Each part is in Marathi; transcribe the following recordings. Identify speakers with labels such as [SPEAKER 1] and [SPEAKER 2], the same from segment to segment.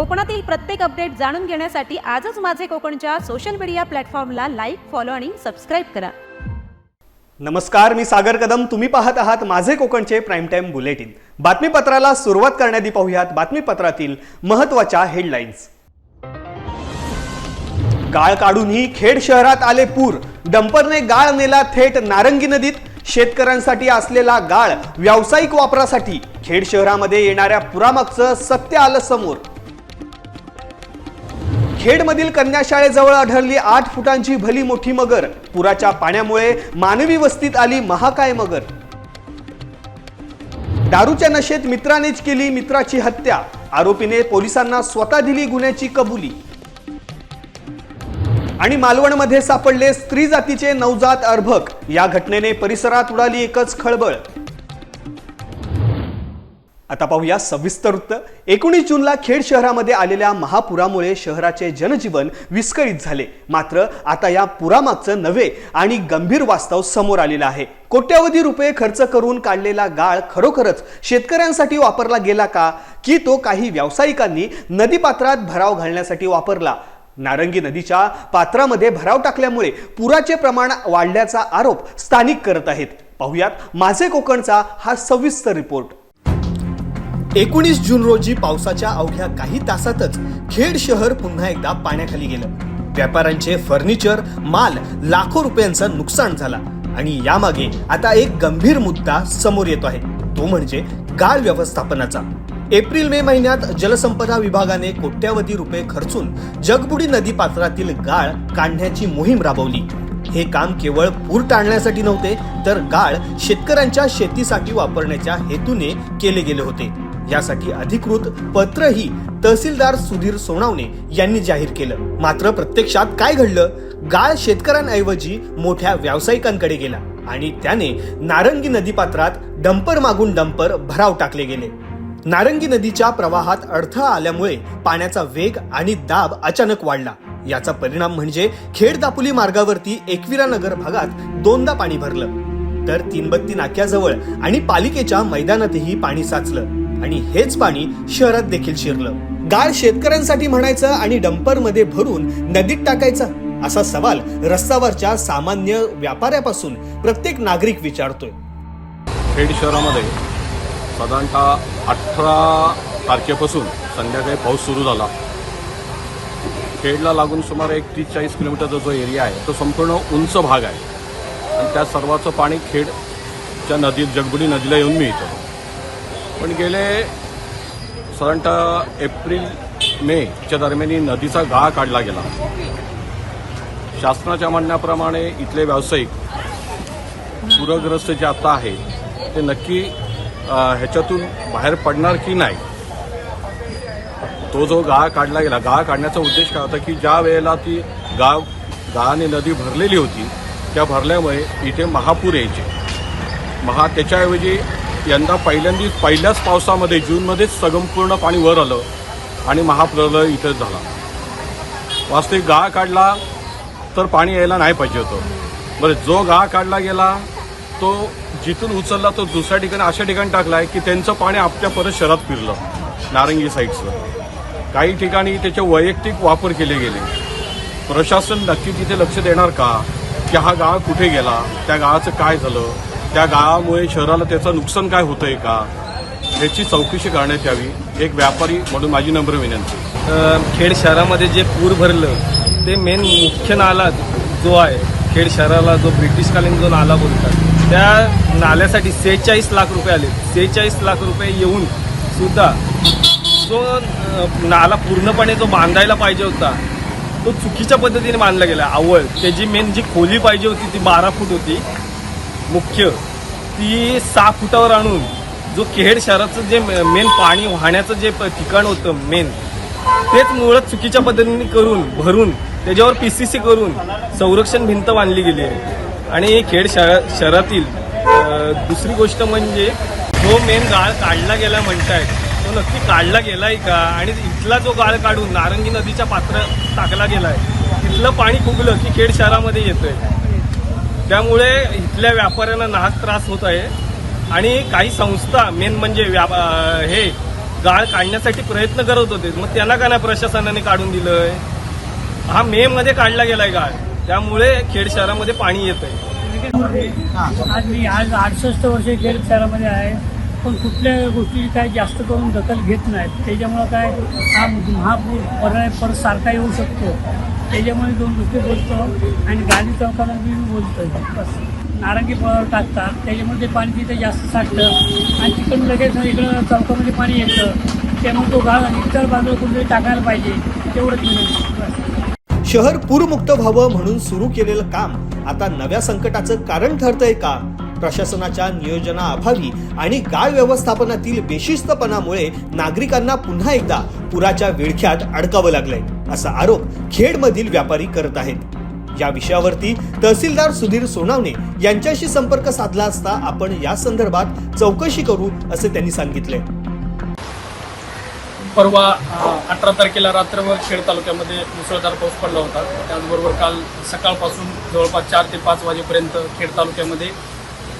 [SPEAKER 1] कोकणातील प्रत्येक अपडेट जाणून घेण्यासाठी आजच माझे कोकणच्या सोशल मीडिया प्लॅटफॉर्मला लाईक फॉलो आणि सबस्क्राईब करा.
[SPEAKER 2] नमस्कार मी सागर कदम. तुम्ही पाहत आहात माझे कोकणचे प्राईम टाइम बुलेटिन बातमीपत्राला सुरुवात करण्याआधी पाहूयात बातमीपत्रातील महत्त्वाच्या हेडलाईन्स गाळ काढूनही खेड शहरात आले पूर. डंपरने गाळ नेला थेट नारंगी नदीत. शेतकऱ्यांसाठी असलेला गाळ व्यावसायिक वापरासाठी. खेड शहरामध्ये येणाऱ्या पुरामागचं सत्य आलं समोर. खेडमधील कन्याशाळेजवळ आढळली आठ फुटांची भली मोठी मगर. पुराच्या पाण्यामुळे मानवी वस्तीत आली महाकाय मगर. दारूच्या नशेत मित्रानेच केली मित्राची हत्या. आरोपीने पोलिसांना स्वतः दिली गुन्ह्याची कबुली. आणि मालवणमध्ये सापडले स्त्री जातीचे नवजात अर्भक. या घटनेने परिसरात उडाली एकच खळबळ. आता पाहूया सविस्तर वृत्त. एकोणीस जूनला खेड शहरामध्ये आलेल्या महापुरामुळे शहराचे जनजीवन विस्कळीत झाले. मात्र आता या पुरामागचं नवे आणि गंभीर वास्तव समोर आलेलं आहे. कोट्यावधी रुपये खर्च करून काढलेला गाळ खरोखरच शेतकऱ्यांसाठी वापरला गेला का? की तो काही व्यावसायिकांनी नदीपात्रात भराव घालण्यासाठी वापरला? नारंगी नदीच्या पात्रामध्ये भराव टाकल्यामुळे पुराचे प्रमाण वाढल्याचा आरोप स्थानिक करत आहेत. पाहुयात माझे कोकणचा हा सविस्तर रिपोर्ट. एकोणीस जून रोजी पावसाच्या अवघ्या काही तासातच खेड शहर पुन्हा एकदा पाण्याखाली गेलं. व्यापाऱ्यांचे फर्निचर माल लाखो रुपयांचं नुकसान झाला. आणि यामागे आता एक गंभीर मुद्दा समोर येतो आहे. तो म्हणजे गाळ व्यवस्थापनाचा. एप्रिल मे महिन्यात जलसंपदा विभागाने कोट्यावधी रुपये खर्चून जगबुडी नदी पात्रातील गाळ काढण्याची मोहीम राबवली. हे काम केवळ पूर टाळण्यासाठी नव्हते तर गाळ शेतकऱ्यांच्या शेतीसाठी वापरण्याच्या हेतूने केले गेले होते. यासाठी अधिकृत पत्रही तहसीलदार सुधीर सोनावणे यांनी जाहीर केलं. मात्र प्रत्यक्षात काय घडलं? गाळ शेतकऱ्यांऐवजी मोठ्या व्यावसायिकांकडे गेला आणि त्याने नारंगी नदीपात्रात डंपर मागून डंपर भराव टाकले गेले. नारंगी नदीच्या प्रवाहात अडथळा आल्यामुळे पाण्याचा वेग आणि दाब अचानक वाढला. याचा परिणाम म्हणजे खेड दापोली मार्गावरती एकविरा नगर भागात दोनदा पाणी भरलं. तर तीनबत्ती नाक्याजवळ आणि पालिकेच्या मैदानातही पाणी साचलं. आणि हेच पाणी शहरात देखील शिरलं. गाळ शेतकऱ्यांसाठी म्हणायचं आणि डंपरमध्ये भरून नदीत टाकायचं असा सवाल रस्त्यावरच्या सामान्य व्यापाऱ्यापासून प्रत्येक नागरिक विचारतोय.
[SPEAKER 3] खेड शहरामध्ये साधारणतः अठरा तारखेपासून संध्याकाळी पाऊस सुरू झाला. खेडला लागून सुमारे एक तीस चाळीस किलोमीटरचा जो एरिया आहे तो संपूर्ण उंच भाग आहे. आणि त्या सर्वाचं पाणी खेडच्या नदीत जगबुडी नदीला येऊन मिळतं. पण गेले साधारणतः एप्रिल मेच्या दरम्यान नदीचा गाळ काढला गेला. शासनाच्या म्हणण्याप्रमाणे इथले व्यावसायिक पूरग्रस्त जे आता आहे ते नक्की ह्याच्यातून बाहेर पडणार की नाही? तो जो गाळ काढला गेला गाळ काढण्याचा उद्देश काय होता की ज्या वेळेला ती गाव गाळाने नदी भरलेली होती त्या भरल्यामुळे इथे महापूर यायचे. महा त्याच्याऐवजी यंदा पहिल्यांदा पहिल्याच पावसामध्ये जूनमध्येच संपूर्ण पाणी वर आलं आणि महाप्रलय इथेच झाला. वास्तविक गाळ काढला तर पाणी यायला नाही पाहिजे होतं. बरं जो गाळ काढला गेला तो जिथून उचलला तो दुसऱ्या ठिकाणी अशा ठिकाणी टाकला आहे की त्यांचं पाणी आपल्या परत शहरात फिरलं नारंगी साईडचं. काही ठिकाणी त्याचे वैयक्तिक वापर केले गेले. प्रशासन नक्की तिथे लक्ष देणार का? की हा गाळ कुठे गेला? त्या गाळाचं काय झालं? त्या गाळामुळे शहराला त्याचं नुकसान काय होतंय का याची चौकशी करण्यात यावी एक व्यापारी म्हणून माझी नम्र विनंती.
[SPEAKER 4] खेड शहरामध्ये जे पूर भरलं ते मेन मुख्य नाला जो आहे खेड शहराला जो ब्रिटिशकालीन जो नाला बोलतात त्या नाल्यासाठी सेहेचाळीस लाख रुपये आले. सेहेचाळीस लाख रुपये येऊन सुद्धा जो नाला पूर्णपणे जो बांधायला पाहिजे होता तो चुकीच्या पद्धतीने बांधला गेला. आवड त्याची मेन जी खोली पाहिजे होती ती बारा फूट होती. मुख्य ती सहा फुटावर आणून जो खेड शहराचं जे मेन पाणी वाहण्याचं जे प- ठिकाण होतं मेन तेच मुळात चुकीच्या पद्धतीने करून भरून त्याच्यावर पी सी सी करून संरक्षण भिंत बांधली गेली आहे. आणि खेड शहरा शहरातील दुसरी गोष्ट म्हणजे जो मेन गाळ काढला गेला म्हणतायत तो नक्की काढला गेलाय का? आणि इथला जो गाळ काढून नारंगी नदीच्या पात्र टाकला गेलाय तिथलं पाणी फुगलं की खेड शहरामध्ये येतंय? त्यामुळे इथल्या व्यापाऱ्यांना नाहक त्रास होत आहे. आणि काही संस्था मेन म्हणजे हे गाळ काढण्यासाठी प्रयत्न करत होते. मग त्यांना का नाही प्रशासनाने काढून दिलंय? हा मे मध्ये काढला गेलाय गाळ. त्यामुळे खेड शहरामध्ये पाणी येत आहे.
[SPEAKER 5] आज मी आज अडसष्ट वर्ष खेड शहरामध्ये आहे. पण कुठल्या गोष्टी काय जास्त करून दखल घेत नाहीत. त्याच्यामुळं काय हा महापूर पर्याय परत सारखा येऊ शकतो. त्याच्यामुळे दोन गोष्टी बोलतो आणि गांधी चौकाला मी बोलतो बस. नारंगी फळावर टाकतात. त्याच्यामुळे ते पाणी तिथे जास्त साठतं. आणि तिकडून लगेच इकडं चौकामध्ये पाणी येतं. त्यामुळे तो गाळ इतर बाजूला कुठेतरी टाकायला पाहिजे. तेवढंच म्हणून
[SPEAKER 2] शहर पूरमुक्त व्हावं म्हणून सुरू केलेलं काम आता नव्या संकटाचं कारण ठरतंय का? प्रशासनाच्या नियोजनाअभावी आणि गाळ व्यवस्थापनातील बेशिस्तपणामुळे नागरिकांना पुन्हा एकदा पुराच्या विळख्यात अडकावं लागलंय. असा आरोप खेडमधील व्यापारी करत आहेत. या विषयावरती तहसीलदार सुधीर सोनावणे यांच्याशी संपर्क साधला असता आपण या संदर्भात चौकशी करू असे त्यांनी सांगितले.
[SPEAKER 6] परवा अठरा तारखेला रात्रभर खेड तालुक्यामध्ये मुसळधार पाऊस पडला होता. त्याचबरोबर काल सकाळपासून जवळपास चार ते पाच वाजेपर्यंत खेड तालुक्यामध्ये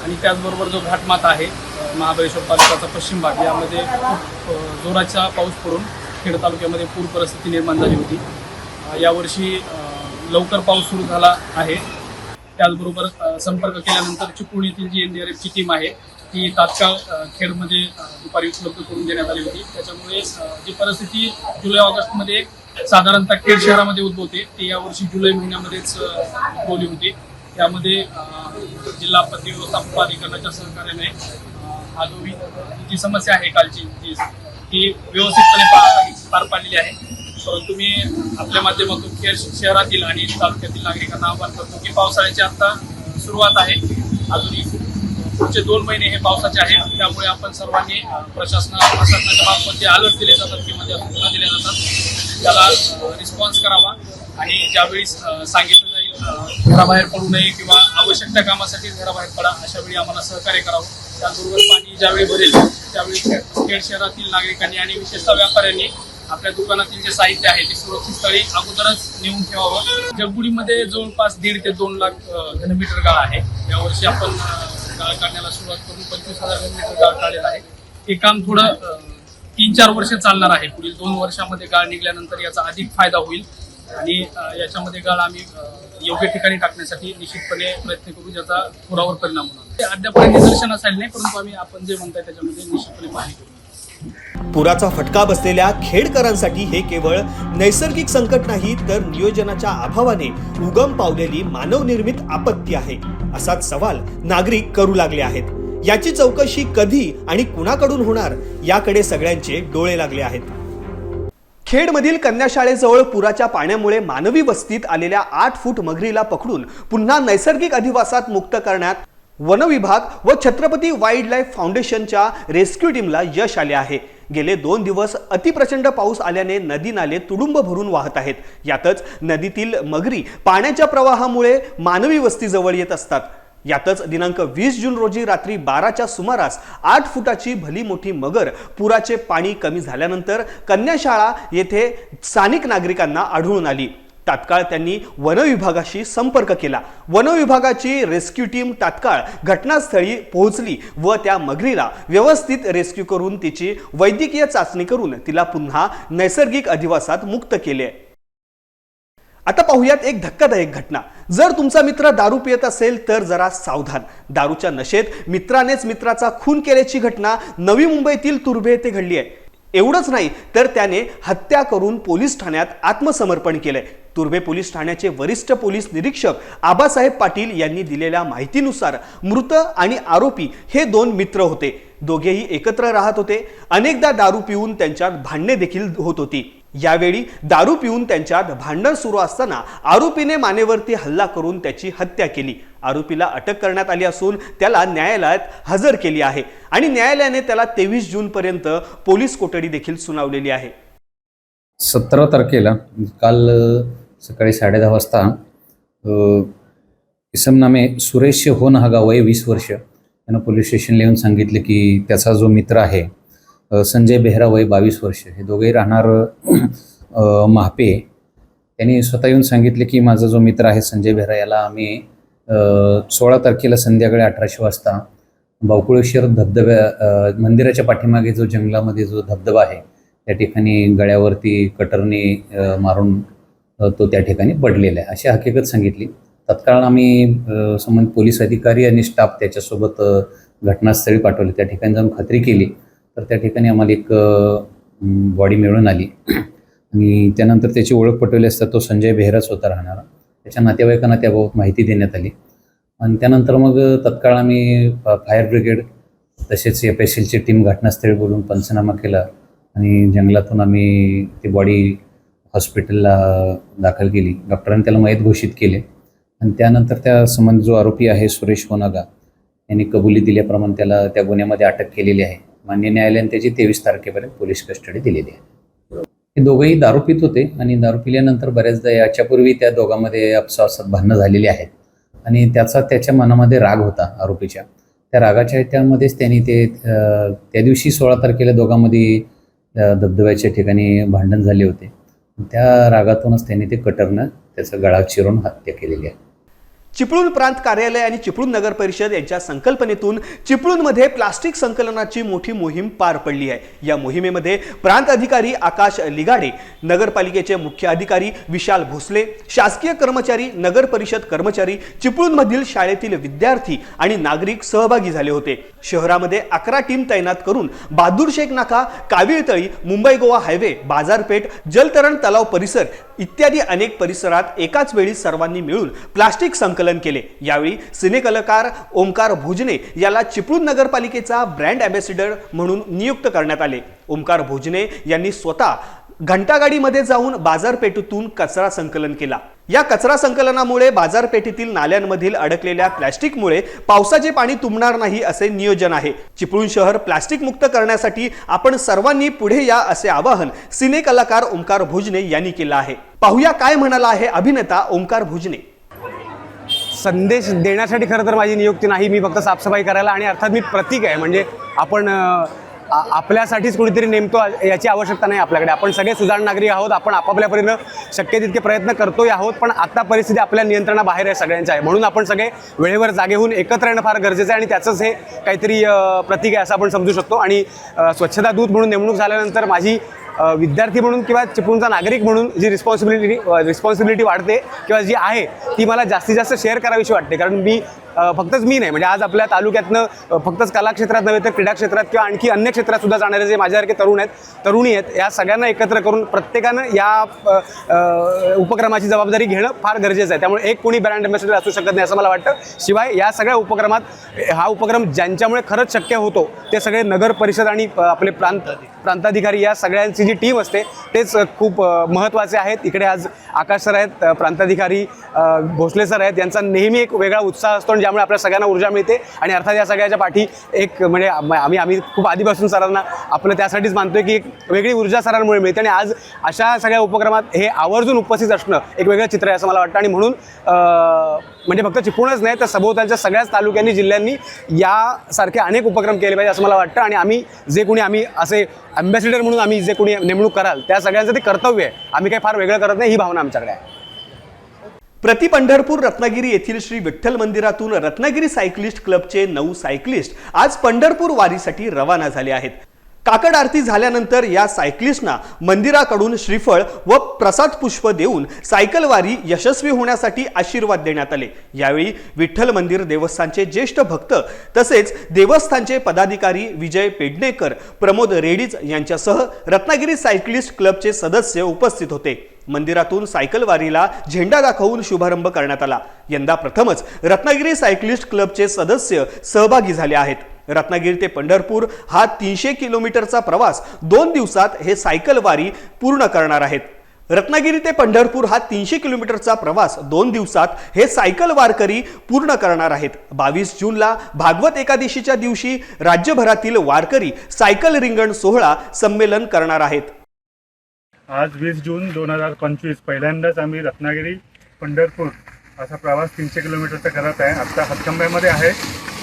[SPEAKER 6] आणि त्याचबरोबर जो घाटमाथा आहे महाबळेश्वर तालुक्याचा पश्चिम भाग यामध्ये खूप जोराचा पाऊस पडून खेड तालुक्यामध्ये पूर परिस्थिती निर्माण झाली होती. यावर्षी लवकर पाऊस सुरू झाला आहे. त्याचबरोबर संपर्क केल्यानंतर चिपळूण येथील जी एन डी आर एफची टीम आहे ती तात्काळ खेडमध्ये दुपारी उपलब्ध करून देण्यात आली होती. त्याच्यामुळे जी परिस्थिती जुलै ऑगस्टमध्ये साधारणतः खेड शहरामध्ये उद्भवते ती यावर्षी जुलै महिन्यामध्येच उद्भवली होती. त्यामध्ये जिल्हा आपत्ती व्यवस्थापन प्राधिकरणाच्या सहकार्याने हा जो जी समस्या आहे कालची जी ही व्यवस्थितपणे पार पाडलेली आहे. परंतु मी आपल्या माध्यमातून खेळ शहरातील आणि तालुक्यातील नागरिकांना आवाहन करतो की पावसाळ्याची आता सुरुवात आहे. अजूनही पुढचे दोन महिने हे पावसाचे आहेत. त्यामुळे आपण सर्वांनी प्रशासना प्रशासनाच्या मार्फत जे अलर्ट दिले जातात किंवा ज्या सूचना दिल्या जातात त्याला रिस्पॉन्स करावा. आणि ज्यावेळी सांगितलं जाईल घराबाहेर पडू नये किंवा आवश्यक त्या कामासाठी घराबाहेर पडा अशा वेळी आम्हाला सहकार्य करावं. त्याचबरोबर पाणी ज्यावेळी भरेल त्यावेळी खेड शहरातील नागरिकांनी आणि विशेषतः व्यापाऱ्यांनी आपल्या दुकानातील जे साहित्य आहे ते सुरक्षित स्थळी अगोदरच नेऊन ठेवावं. जगबुडीमध्ये जवळपास दीड ते दोन लाख घनमीटर गाळ आहे. यावर्षी आपण गाळ काढण्याला सुरुवात करून पंचवीस हजार घनमीटर गाळ काढलेला आहे. हे काम थोडं तीन चार वर्ष चालणार आहे. पुढील दोन वर्षामध्ये गाळ निघाल्यानंतर याचा अधिक फायदा होईल. आणि याच्यामध्ये गाळ आम्ही योग्य ठिकाणी टाकण्यासाठी निश्चितपणे प्रयत्न करू ज्याचा पुरावर परिणाम होणार ते अद्यापर्यंत निदर्शनास आले नाही परंतु आम्ही आपण जे म्हणताय त्याच्यामध्ये निश्चितपणे पाहणी करू.
[SPEAKER 2] पुराचा फटका बसलेल्या खेडकरांसाठी हे केवळ नैसर्गिक संकट नाही तर नियोजनाच्या अभावाने उगम पावलेली मानवनिर्मित आपत्ती आहे असाच सवाल नागरिक करू लागले आहेत. याची चौकशी कधी आणि कुणाकडून होणार याकडे सगळ्यांचे डोळे लागले आहेत. खेडमधील कन्याशाळेजवळ पुराच्या पाण्यामुळे मानवी वस्तीत आलेल्या आठ फूट मगरीला पकडून पुन्हा नैसर्गिक अधिवासात मुक्त करण्यात वन विभाग व छत्रपती वाईल्ड लाईफ फाउंडेशनच्या रेस्क्यू टीमला यश आले आहे. गेले दोन दिवस अतिप्रचंड पाऊस आल्याने नदी नाले तुडुंब भरून वाहत आहेत. यातच नदीतील मगरी पाण्याच्या प्रवाहामुळे मानवी वस्तीजवळ येत असतात. यातच दिनांक वीस जून रोजी रात्री बाराच्या सुमारास आठ फुटाची भली मोठी मगर पुराचे पाणी कमी झाल्यानंतर कन्याशाळा येथे स्थानिक नागरिकांना आढळून आली. तात्काळ त्यांनी वनविभागाशी संपर्क केला. वनविभागाची रेस्क्यू टीम तात्काळ घटनास्थळी पोहोचली व त्या मगरीला व्यवस्थित रेस्क्यू करून तिची वैद्यकीय चाचणी करून तिला पुन्हा नैसर्गिक अधिवासात मुक्त केले. आता पाहूयात एक धक्कादायक घटना. जर तुमचा मित्र दारू पियत असेल तर जरा सावधान. दारूच्या नशेत मित्रानेच मित्राचा खून केल्याची घटना नवी मुंबईतील तुर्भे येथे घडली आहे. एवढंच नाही तर त्याने हत्या करून पोलीस ठाण्यात आत्मसमर्पण केलंय. तुर्भे पोलीस ठाण्याचे वरिष्ठ पोलीस निरीक्षक आबासाहेब पाटील यांनी दिलेल्या माहितीनुसार मृत आणि आरोपी हे दोन मित्र होते. दोघेही एकत्र राहत होते. अनेकदा दारू पिऊन त्यांच्यात भांडणे देखील होत होती. यावेळी दारू पिऊन त्यांच्यात भांडण सुरू असताना आरोपीने मानेवरती हल्ला करून त्याची हत्या केली. आरोपीला अटक करण्यात आली असून त्याला न्यायालयात हजर केली आहे आणि न्यायालयाने त्याला तेवीस जूनपर्यंत पोलीस कोठडी देखील सुनावलेली आहे.
[SPEAKER 7] सतरा तारखेला काल सकाळी साडेदहा वाजता इसमनामे सुरेश होन हा गाव आहे वीस वर्ष. त्यानं पोलीस स्टेशनला येऊन सांगितलं की त्याचा जो मित्र आहे संजय बेहरा वय बावीस वर्ष हे दोघेही राहणार महापे. त्यांनी स्वतः येऊन सांगितले की माझा जो मित्र आहे संजय बेहरा याला आम्ही सोळा तारखेला संध्याकाळी अठराशे वाजता बावकुळेश्वर धबधब्या मंदिराच्या पाठीमागे जो जंगलामध्ये जो धबधबा आहे त्या ठिकाणी गळ्यावरती कटरने मारून तो त्या ठिकाणी पडलेला आहे. अशी हकीकत सांगितली. तत्काळ आम्ही संबंधित पोलीस अधिकारी आणि स्टाफ त्याच्यासोबत घटनास्थळी पाठवले. त्या ठिकाणी जाऊन खात्री केली. तर त्या ठिकाणी आम्हाला एक बॉडी मिळून आली. आणि त्यानंतर त्याची ओळख पटवली असता तो संजय बेहराच होता राहणारा. त्याच्या नातेवाईकांना त्याबाबत माहिती देण्यात आली. आणि त्यानंतर मग तत्काळ आम्ही फायर ब्रिगेड तसेच एफ एस एलची टीम घटनास्थळी बोलून पंचनामा केला. आणि जंगलातून आम्ही ती बॉडी हॉस्पिटलला दाखल केली. डॉक्टरांनी त्याला मयत घोषित केले. आणि त्यानंतर त्या संबंध जो आरोपी आहे सुरेश होनागा यांनी कबुली दिल्याप्रमाणे त्याला त्या गुन्ह्यामध्ये अटक केलेली आहे. मान्य न्यायालयाने त्याची तेवीस तारखेपर्यंत पोलीस कस्टडी दिलेली आहे. हे दोघंही दारू पित होते आणि दारू पिल्यानंतर बऱ्याचदा याच्यापूर्वी त्या दोघांमध्ये आपसासात भांडणं झालेली आहेत. आणि त्याचा त्याच्या मनामध्ये राग होता आरोपीच्या. त्या रागाच्या त्यामध्येच त्यांनी ते त्या दिवशी सोळा तारखेला दोघांमध्ये धबधब्याच्या ठिकाणी भांडण झाले होते. त्या रागातूनच त्यांनी ते कटरनं त्याचा गळा चिरून हत्या केलेली आहे.
[SPEAKER 2] चिपळूण प्रांत कार्यालय आणि चिपळूण नगर परिषद यांच्या संकल्पनेतून चिपळूणमध्ये प्लास्टिक संकलनाची मोठी मोहीम पार पडली आहे. या मोहिमेमध्ये प्रांत अधिकारी आकाश लिगाडे नगरपालिकेचे मुख्य अधिकारी विशाल भोसले शासकीय कर्मचारी नगर परिषद कर्मचारी चिपळूणमधील शाळेतील विद्यार्थी आणि नागरिक सहभागी झाले होते. शहरामध्ये अकरा टीम तैनात करून बहादूर शेख नाका काविळतळी मुंबई गोवा हायवे बाजारपेठ जलतरण तलाव परिसर इत्यादी अनेक परिसरात एकाच वेळी सर्वांनी मिळून प्लास्टिक संकलन केले. यावेळी सिनेकलाकार ओंकार भोजने याला चिपळूण नगरपालिकेचा ब्रँड अँबॅसिडर म्हणून नियुक्त करण्यात आले. ओंकार भोजने यांनी स्वतः घंटागाडीमध्ये जाऊन बाजारपेठेतून कचरा संकलन केला. या कचरा संकलनामुळे बाजारपेठेतील नाल्यांमधील अडकलेल्या प्लॅस्टिकमुळे पावसाचे पाणी तुंबणार नाही असे नियोजन आहे. चिपळूण शहर प्लॅस्टिक मुक्त करण्यासाठी आपण सर्वांनी पुढे या असे आवाहन सिने कलाकार ओंकार भोजने यांनी केलं आहे. पाहूया काय म्हणाला आहे अभिनेता ओंकार भोजने.
[SPEAKER 8] संदेश देण्यासाठी खरं तर माझी नियुक्ती नाही. मी फक्त साफसफाई करायला आणि अर्थात मी प्रतीक आहे. म्हणजे आपण आपल्यासाठीच कुणीतरी नेमतो याची आवश्यकता नाही आपल्याकडे. आपण सगळे सुजाण नागरिक आहोत. आपण आपापल्या परीनं शक्य तितके प्रयत्न करतोय आहोत पण आता परिस्थिती आपल्या नियंत्रणाबाहेर आहे सगळ्यांच्या आहे. म्हणून आपण सगळे वेळेवर जागे होऊन एकत्र येणं फार गरजेचं आहे आणि त्याचंच हे काहीतरी प्रतीक आहे असं आपण समजू शकतो. आणि स्वच्छता दूत म्हणून नेमणूक झाल्यानंतर माझी विद्यार्थी म्हणून किंवा चिपळूणचा नागरिक म्हणून जी रिस्पॉन्सिबिलिटी रिस्पॉन्सिबिलिटी वाढते किंवा जी आहे ती मला जास्तीत जास्त शेअर करावीशी वाटते. कारण मी फक्तच मी नाही. म्हणजे आज आपल्या तालुक्यातनं फक्तच कला क्षेत्रात नव्हे तर क्रीडा क्षेत्रात किंवा आणखी अन्य क्षेत्रात सुद्धा जाणारे जे माझ्यासारखे तरुण आहेत तरुणी आहेत या सगळ्यांना एकत्र करून प्रत्येकानं या उपक्रमाची जबाबदारी घेणं फार गरजेचं आहे. त्यामुळे एक कोणी ब्रँड अँबॅसिडर असू शकत नाही असं मला वाटतं. शिवाय या सगळ्या उपक्रमात हा उपक्रम ज्यांच्यामुळे खरंच शक्य होतो ते सगळे नगर परिषद आणि आपले प्रांत प्रांताधिकारी या सगळ्यांची जी टीम असते तेच खूप महत्त्वाचे आहेत. इकडे आज आकाश सर आहेत प्रांताधिकारी भोसले सर आहेत यांचा नेहमी एक वेगळा उत्साह असतो आणि ज्यामुळे आपल्या सगळ्यांना ऊर्जा मिळते आणि अर्थात या सगळ्याच्या पाठी एक म्हणजे आम्ही आम्ही खूप आधीपासून सरांना आपलं त्यासाठीच मानतोय की एक वेगळी ऊर्जा सरांमुळे मिळते आणि आज अशा सगळ्या उपक्रमात हे आवर्जून उपस्थित असणं एक वेगळं चित्र आहे असं मला वाटतं. आणि म्हणून म्हणजे फक्त चिपळूणच नाही तर सभोवतालच्या सगळ्याच तालुक्यांनी जिल्ह्यांनी यासारखे अनेक उपक्रम केले पाहिजे असं मला वाटतं. आणि आम्ही जे कोणी आम्ही असे अँबॅसिडर म्हणून आम्ही जे कोणी नेमणूक कराल त्या सगळ्यांचं ते कर्तव्य आहे. आम्ही काही फार वेगळं करत नाही ही भावना आमच्याकडे आहे.
[SPEAKER 2] प्रति पंढरपूर रत्नागिरी येथील श्री विठ्ठल मंदिरातून रत्नागिरी सायकलिस्ट क्लबचे नऊ सायकलिस्ट आज पंढरपूर वारीसाठी रवाना झाले आहेत. काकड आरती झाल्यानंतर या सायकलिस्टना मंदिराकडून श्रीफळ व प्रसाद पुष्प देऊन सायकल वारी यशस्वी होण्यासाठी आशीर्वाद देण्यात आले. यावेळी विठ्ठल मंदिर देवस्थानचे ज्येष्ठ भक्त तसेच देवस्थानचे पदाधिकारी विजय पेडणेकर प्रमोद रेडीज यांच्यासह रत्नागिरी सायकलिस्ट क्लबचे सदस्य उपस्थित होते. मंदिरातून सायकलवारीला झेंडा दाखवून शुभारंभ करण्यात आला. यंदा प्रथमच रत्नागिरी सायकलिस्ट क्लबचे सदस्य सहभागी झाले आहेत. रत्नागिरी ते पंढरपूर हा तीनशे किलोमीटरचा प्रवास दोन दिवसात हे सायकलवारी पूर्ण करणार आहेत. रत्नागिरी ते पंढरपूर हा तीनशे किलोमीटरचा प्रवास दोन दिवसात हे सायकल वारकरी पूर्ण करणार आहेत. बावीस जूनला भागवत एकादशीच्या दिवशी राज्यभरातील वारकरी सायकल रिंगण सोहळा संमेलन करणार आहेत.
[SPEAKER 9] आज वीस जून दोन हजार पंचवीस. पहिल्यांदाच आम्ही रत्नागिरी पंढरपूर असा प्रवास तीनशे किलोमीटरचा करत आहे. आत्ता हातकंब्यामध्ये आहे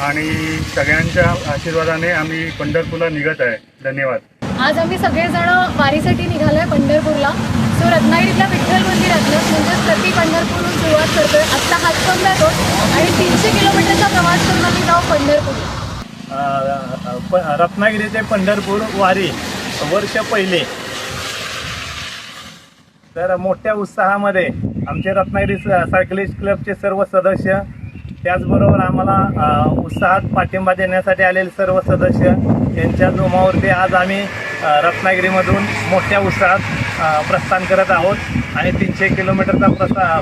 [SPEAKER 9] आणि सगळ्यांच्या आशीर्वादाने आम्ही पंढरपूरला निघत आहे. धन्यवाद.
[SPEAKER 10] आज आम्ही सगळेजण वारीसाठी निघालोय पंढरपूरला. सो रत्नागिरीतल्या विठ्ठल मंदिरातलं म्हणजेच प्रति पंढरपूरहून सुरुवात करतोय. आत्ता हातकंब्यातून आणि तीनशे किलोमीटरचा प्रवास करून आम्ही जाऊ पंढरपूरला
[SPEAKER 11] अ, प रत्नागिरी ते पंढरपूर वारी वर्ष पहिले. तर मोठ्या उत्साहामध्ये आमचे रत्नागिरी सायकलिस्ट क्लबचे सर्व सदस्य त्याचबरोबर आम्हाला उत्साहात पाठिंबा देण्यासाठी आलेले सर्व सदस्य यांच्या जोमावरती आज आम्ही रत्नागिरीमधून मोठ्या उत्साहात प्रस्थान करत आहोत. आणि तीनशे किलोमीटरचा प्रसा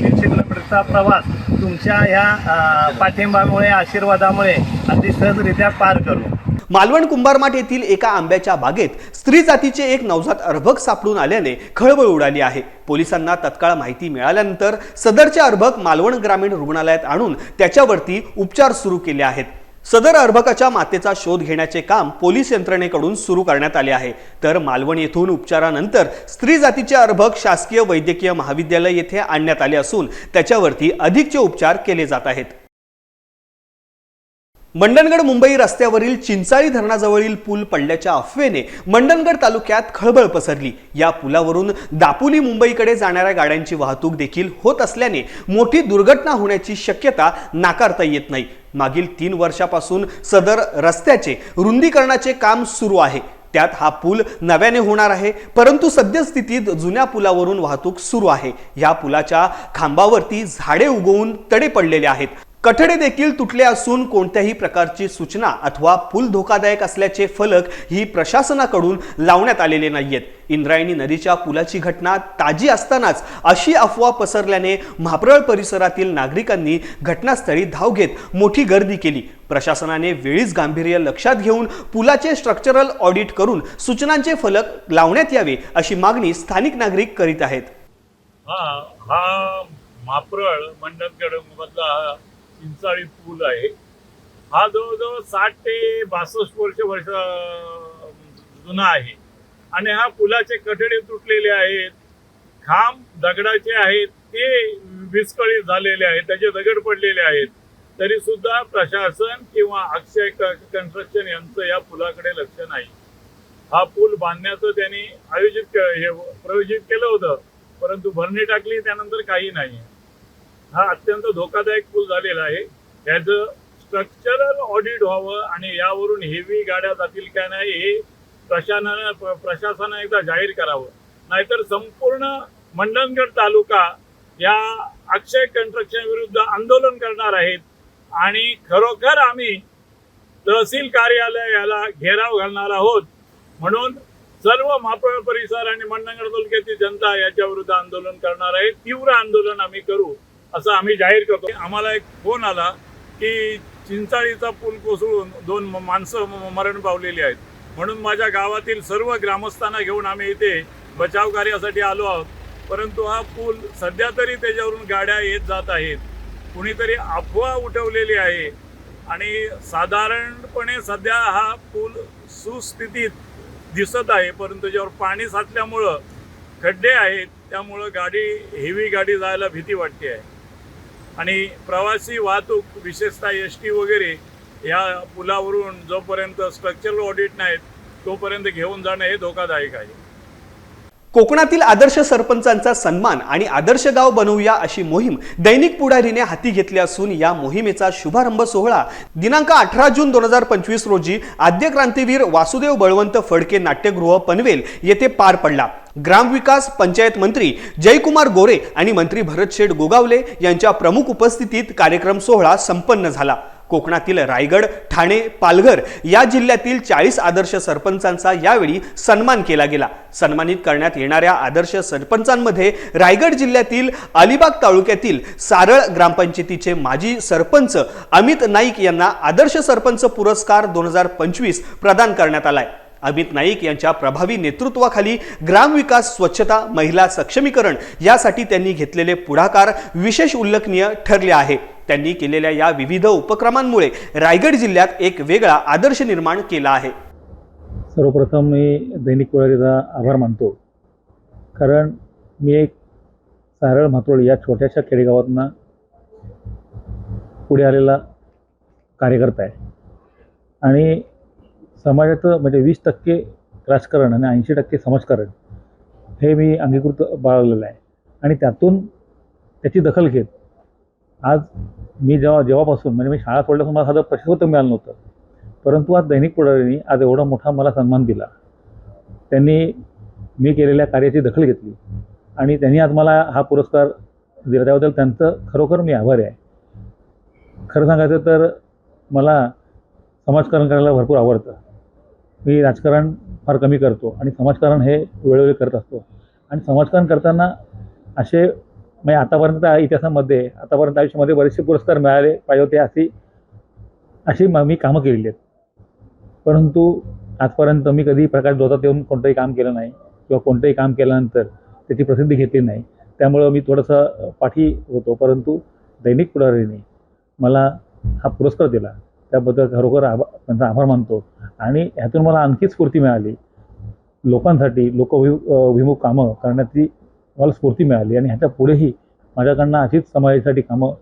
[SPEAKER 11] तीनशे किलोमीटरचा प्रवास तुमच्या ह्या पाठिंबामुळे आशीर्वादामुळे अगदी सहजरित्या पार करू.
[SPEAKER 2] मालवण कुंभारमाठ येथील एका आंब्याच्या बागेत स्त्री जातीचे एक नवजात अर्भक सापडून आल्याने खळबळ उडाली आहे. पोलिसांना तत्काळ माहिती मिळाल्यानंतर सदरचे अर्भक मालवण ग्रामीण रुग्णालयात आणून त्याच्यावरती उपचार सुरू केले आहेत. सदर अर्भकाच्या मातेचा शोध घेण्याचे काम पोलीस यंत्रणेकडून सुरू करण्यात आले आहे. तर मालवण येथून उपचारानंतर स्त्री जातीचे अर्भक शासकीय वैद्यकीय महाविद्यालय येथे आणण्यात आले असून त्याच्यावरती अधिकचे उपचार केले जात आहेत. मंडणगड मुंबई रस्त्यावरील चिंचाळी धरणाजवळील पूल पडल्याच्या अफवेने मंडणगड तालुक्यात खळबळ पसरली. या पुलावरून दापोली मुंबईकडे जाणाऱ्या गाड्यांची वाहतूक देखील होत असल्याने मोठी दुर्घटना होण्याची शक्यता नाकारता येत नाही. मागील तीन वर्षापासून सदर रस्त्याचे रुंदीकरणाचे काम सुरू आहे. त्यात हा पूल नव्याने होणार आहे परंतु सद्यस्थितीत जुन्या पुलावरून वाहतूक सुरू आहे. या पुलाच्या खांबावरती झाडे उगवून तडे पडलेले आहेत. कठडे देखील तुटले असून कोणत्याही प्रकारची सूचना अथवा पूल धोकादायक असल्याचे फलक ही प्रशासनाकडून लावण्यात आलेले नाहीयेत. इंद्रायणी नदीच्या पुलाची घटना ताजी असतानाच अशी अफवा पसरल्याने म्हाप्रळ परिसरातील नागरिकांनी घटनास्थळी धाव घेत मोठी गर्दी केली. प्रशासनाने वेळीच गांभीर्य लक्षात घेऊन पुलाचे स्ट्रक्चरल ऑडिट करून सूचनांचे फलक लावण्यात यावे अशी मागणी स्थानिक नागरिक करीत आहेत.
[SPEAKER 9] हा हा माप्रळ मंडणगड मधला चिंचाळी पूल आहे. हा जवळजवळ साठ ते बासष्ट वर्ष वर्ष जुना आहे. आणि हा पुलाचे कठडे तुटलेले आहेत. खांब दगडाचे आहेत. ते विस्कळीत झालेले आहेत. त्याचे दगड पडलेले आहेत. तरी सुद्धा प्रशासन किंवा अक्षय कन्स्ट्रक्शन यांचं या पुलाकडे लक्ष नाही. हा पूल बांधण्याचं त्यांनी आयोजित हे प्रयोजित केलं होतं. परंतु भरणी टाकली त्यानंतर काही नाही. हा अत्यंत धोकादायक पूल झालेला आहे. याचं स्ट्रक्चरल ऑडिट व्हावं आणि यावरून हेवी गाड्या जातील का नाही हे प्रशासनानं प्रशासनानं एकदा जाहीर करावं. नाहीतर संपूर्ण मंडणगड तालुका या अक्षय कन्स्ट्रक्शन विरुद्ध आंदोलन करणार आहेत. आणि खरोखर आम्ही तहसील कार्यालय याला घेराव घालणार आहोत. म्हणून सर्व महापौर परिसर आणि मंडणगड तालुक्यातील जनता याच्या विरुद्ध आंदोलन करणार आहे. तीव्र आंदोलन आम्ही करू. असं आम्ही जाहीर करतो. आम्हाला एक फोन आला की चिंचाळीचा पूल कोसळून दोन म- माणसं म- मरण पावलेली आहेत. म्हणून माझ्या गावातील सर्व ग्रामस्थांना घेऊन आम्ही इथे बचाव कार्यासाठी आलो आहोत. परंतु हा पूल सध्या तरी त्याच्यावरून गाड्या येत जात आहेत. कुणीतरी अफवा उठवलेली आहे. आणि साधारणपणे सध्या हा पूल सुस्थितीत दिसत आहे. परंतु त्याच्यावर पाणी साचल्यामुळं खड्डे आहेत. त्यामुळं गाडी हेवी गाडी जायला भीती वाटते आहे. आणि प्रवासी वाहतूक विशेषतः एस टी वगैरे या पुलावरून जोपर्यंत स्ट्रक्चरल ऑडिट नाहीत तोपर्यंत घेऊन जाणं हे धोकादायक आहे.
[SPEAKER 2] कोकणातील आदर्श सरपंचांचा सन्मान आणि आदर्श गाव बनवूया अशी मोहीम दैनिक पुढारीने हाती घेतली असून या मोहिमेचा शुभारंभ सोहळा दिनांक अठरा जून दोन हजार पंचवीस रोजी आद्य क्रांतीवीर वासुदेव बळवंत फडके नाट्यगृह पनवेल येथे पार पडला. ग्रामविकास पंचायत मंत्री जयकुमार गोरे आणि मंत्री भरत शेठ गोगावले यांच्या प्रमुख उपस्थितीत कार्यक्रम सोहळा संपन्न झाला. कोकणातील रायगड ठाणे पालघर या जिल्ह्यातील चाळीस आदर्श सरपंचांचा यावेळी सन्मान केला गेला. सन्मानित करण्यात येणाऱ्या आदर्श सरपंचांमध्ये रायगड जिल्ह्यातील अलिबाग तालुक्यातील सारळ ग्रामपंचायतीचे माजी सरपंच अमित नाईक यांना आदर्श सरपंच पुरस्कार दोन हजार पंचवीस प्रदान करण्यात आलाय. अमित नाईक यांच्या प्रभावी नेतृत्वाखाली ग्रामविकास स्वच्छता महिला सक्षमीकरण यासाठी त्यांनी घेतलेले पुढाकार विशेष उल्लेखनीय ठरले आहे. त्यांनी केलेल्या या विविध उपक्रमांमुळे रायगड जिल्ह्यात एक वेगळा आदर्श निर्माण केला आहे.
[SPEAKER 12] सर्वप्रथम मी दैनिक वेळेचा आभार मानतो. कारण मी एक सारळ म्हातोळ या छोट्याशा खेडेगावातनं पुढे आलेला कार्यकर्ता आहे. आणि समाजाचं म्हणजे वीस टक्के राजकारण आणि ऐंशी टक्के समाजकारण हे मी अंगीकृत बाळगलेलं आहे. आणि त्यातून त्याची दखल घेत आज मी जेव्हा जेव्हापासून म्हणजे मी शाळा सोडल्यापासून मला साधं प्रशस्त मिळालं नव्हतं. परंतु आज दैनिक पुढारीने आज एवढा मोठा मला सन्मान दिला. त्यांनी मी केलेल्या कार्याची दखल घेतली. आणि त्यांनी आज मला हा पुरस्कार दिला. त्याबद्दल त्यांचं खरोखर मी आभारी आहे. खरं सांगायचं तर मला समाजकारण करायला भरपूर आवडतं. मी राजकारण फार कमी करतो आणि समाजकारण हे वेळोवेळी करत असतो. आणि समाजकारण करताना असे म्हणजे आतापर्यंत इतिहासामध्ये आतापर्यंत आयुष्यामध्ये बरेचसे पुरस्कार मिळाले पाहिजे होते अशी अशी मी कामं केलेली आहेत. परंतु आजपर्यंत मी कधी प्रकाश जोतात येऊन कोणतंही काम केलं नाही किंवा कोणतंही काम केल्यानंतर त्याची प्रसिद्धी घेतली नाही त्यामुळं मी थोडंसं पाठी होतो. परंतु दैनिक पुढारीने मला हा पुरस्कार दिला. त्याबद्दल खरोखर आभा त्यांचा आभार मानतो. आणि ह्यातून मला आणखी स्फूर्ती मिळाली. लोकांसाठी लोकवि विमुख कामं करण्याची मला स्फूर्ती मिळाली. आणि ह्याच्या पुढेही माझ्याकडनं अशीच समाजासाठी कामं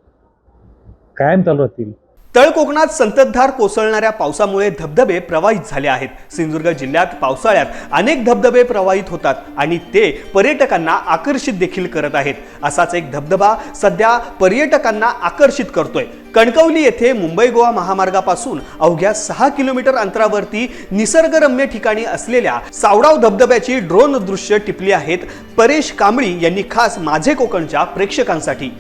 [SPEAKER 12] कायम चालू राहतील.
[SPEAKER 2] तळ कोकणात संततधार कोसळणाऱ्या पावसामुळे धबधबे प्रवाहित झाले आहेत. सिंधुदुर्ग जिल्ह्यात पावसाळ्यात अनेक धबधबे प्रवाहित होतात आणि ते पर्यटकांना आकर्षित देखील करत आहेत. असाच एक धबधबा सध्या पर्यटकांना आकर्षित करतोय. कणकवली येथे मुंबई गोवा महामार्गापासून अवघ्या सहा किलोमीटर अंतरावरती निसर्गरम्य ठिकाणी असलेल्या सावडाव धबधब्याची ड्रोन दृश्य टिपली आहेत. परेश कांबळी यांनी खास माझे कोकणच्या प्रेक्षकांसाठी.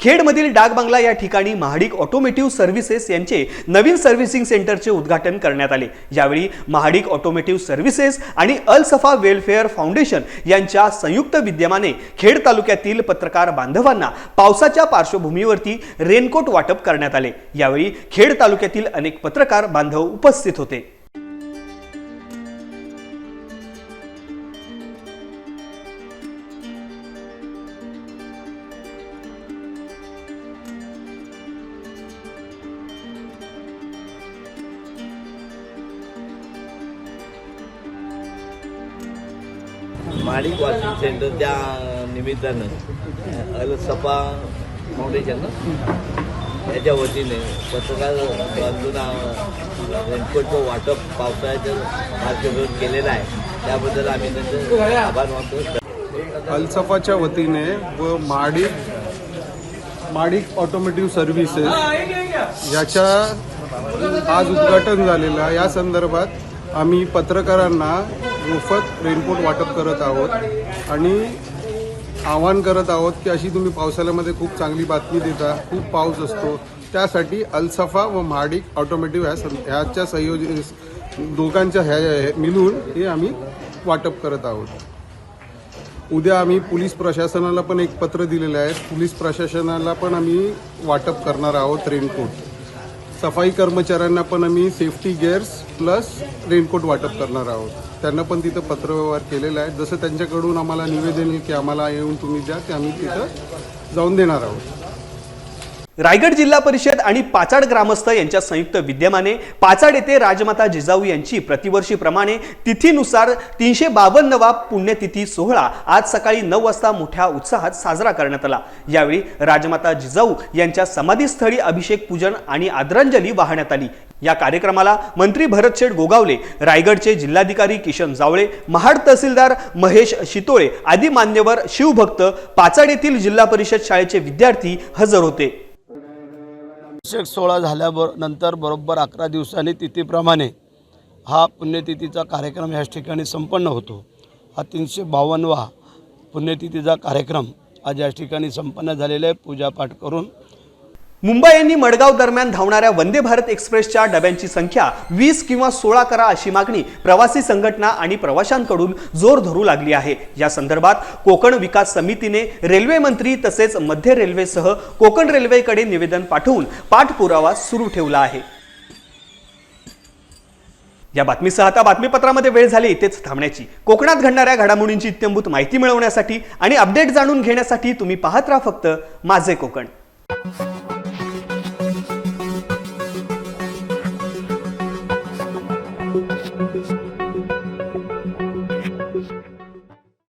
[SPEAKER 2] खेडमधील डाक बंगला या ठिकाणी महाडिक ऑटोमेटिव्ह सर्व्हिसेस यांचे नवीन सर्व्हिसिंग सेंटरचे उद्घाटन करण्यात आले. यावेळी महाडिक ऑटोमेटिव्ह सर्व्हिसेस आणि अलसफा वेलफेअर फाउंडेशन यांच्या संयुक्त विद्यमाने खेड तालुक्यातील पत्रकार बांधवांना पावसाच्या पार्श्वभूमीवरती रेनकोट वाटप करण्यात आले. यावेळी खेड तालुक्यातील अनेक पत्रकार बांधव उपस्थित होते.
[SPEAKER 13] निमित्तानं अल सपा फाउंडेशन याच्या वतीने पत्रकार बांधून रेनकोटचं वाटप पावसाळ्याच्या मार्गदर्शन केलेलं आहे. त्याबद्दल आम्ही त्यांचे आभार मानतो.
[SPEAKER 14] अल्सफाच्या वतीने व माडिक माडिक ऑटोमेटिव्ह सर्व्हिसेस याच्या आज उद्घाटन झालेलं आहे. या संदर्भात आम्ही पत्रकारांना मोफत रेनकोट वाटप करत आहोत. आणि आवाहन करत आहोत की अशी तुम्ही पावसाळ्यामध्ये खूप चांगली बातमी देता खूप पाऊस असतो त्यासाठी अल्सफा व महाडिक ऑटोमॅटिव्ह ह्या सं ह्याच्या संयोजन दोघांच्या ह्या ह्या- मिळून हे आम्ही वाटप करत आहोत. उद्या आम्ही पोलीस प्रशासनाला पण एक पत्र दिलेलं आहे. पोलीस प्रशासनाला पण आम्ही वाटप करणार आहोत रेनकोट. सफाई कर्मचाऱ्यांना पण आम्ही सेफ्टी गेअर्स प्लस रेनकोट वाटप करणार आहोत. त्यांना पण तिथं पत्रव्यवहार केलेला आहे. जसं त्यांच्याकडून आम्हाला निवेदन येईल की आम्हाला येऊन तुम्ही द्या ते आम्ही तिथं जाऊन देणार आहोत.
[SPEAKER 2] रायगड जिल्हा परिषद आणि पाचाड ग्रामस्थ यांच्या संयुक्त विद्यमाने पाचाड येथे राजमाता जिजाऊ यांची प्रतिवर्षीप्रमाणे तिथीनुसार तीनशे बावन्नवा पुण्यतिथी सोहळा आज सकाळी नऊ वाजता मोठ्या उत्साहात साजरा करण्यात आला. यावेळी राजमाता जिजाऊ यांच्या समाधीस्थळी अभिषेक पूजन आणि आदरांजली वाहण्यात आली. या कार्यक्रमाला मंत्री भरतशेठ गोगावले रायगडचे जिल्हाधिकारी किशन जावळे महाड तहसीलदार महेश शितोळे आदी मान्यवर शिवभक्त पाचाड येथील जिल्हा परिषद शाळेचे विद्यार्थी हजर होते.
[SPEAKER 13] अभिषेक सोहळा झाल्याबर नंतर बरोबर अकरा दिवसांनी तिथीप्रमाणे हा पुण्यतिथीचा कार्यक्रम याच ठिकाणी संपन्न होतो. हा तीनशे बावन्नवा पुण्यतिथीचा कार्यक्रम आज या ठिकाणी संपन्न झालेला आहे. पूजापाठ करून
[SPEAKER 2] मुंबई यांनी मडगाव दरम्यान धावणाऱ्या वंदे भारत एक्सप्रेसच्या डब्यांची संख्या वीस किंवा सोळा करा अशी मागणी प्रवासी संघटना आणि प्रवाशांकडून जोर धरू लागली आहे. या संदर्भात कोकण विकास समितीने रेल्वे मंत्री तसेच मध्य रेल्वेसह कोकण रेल्वेकडे निवेदन पाठवून पाठपुरावा सुरू ठेवला आहे. या बातमीसह आता बातमीपत्रामध्ये वेळ झाली इथेच थांबण्याची. कोकणात घडणाऱ्या घडामोडींची इत्यंभूत माहिती मिळवण्यासाठी आणि अपडेट जाणून घेण्यासाठी तुम्ही पाहत राहा फक्त माझे कोकण.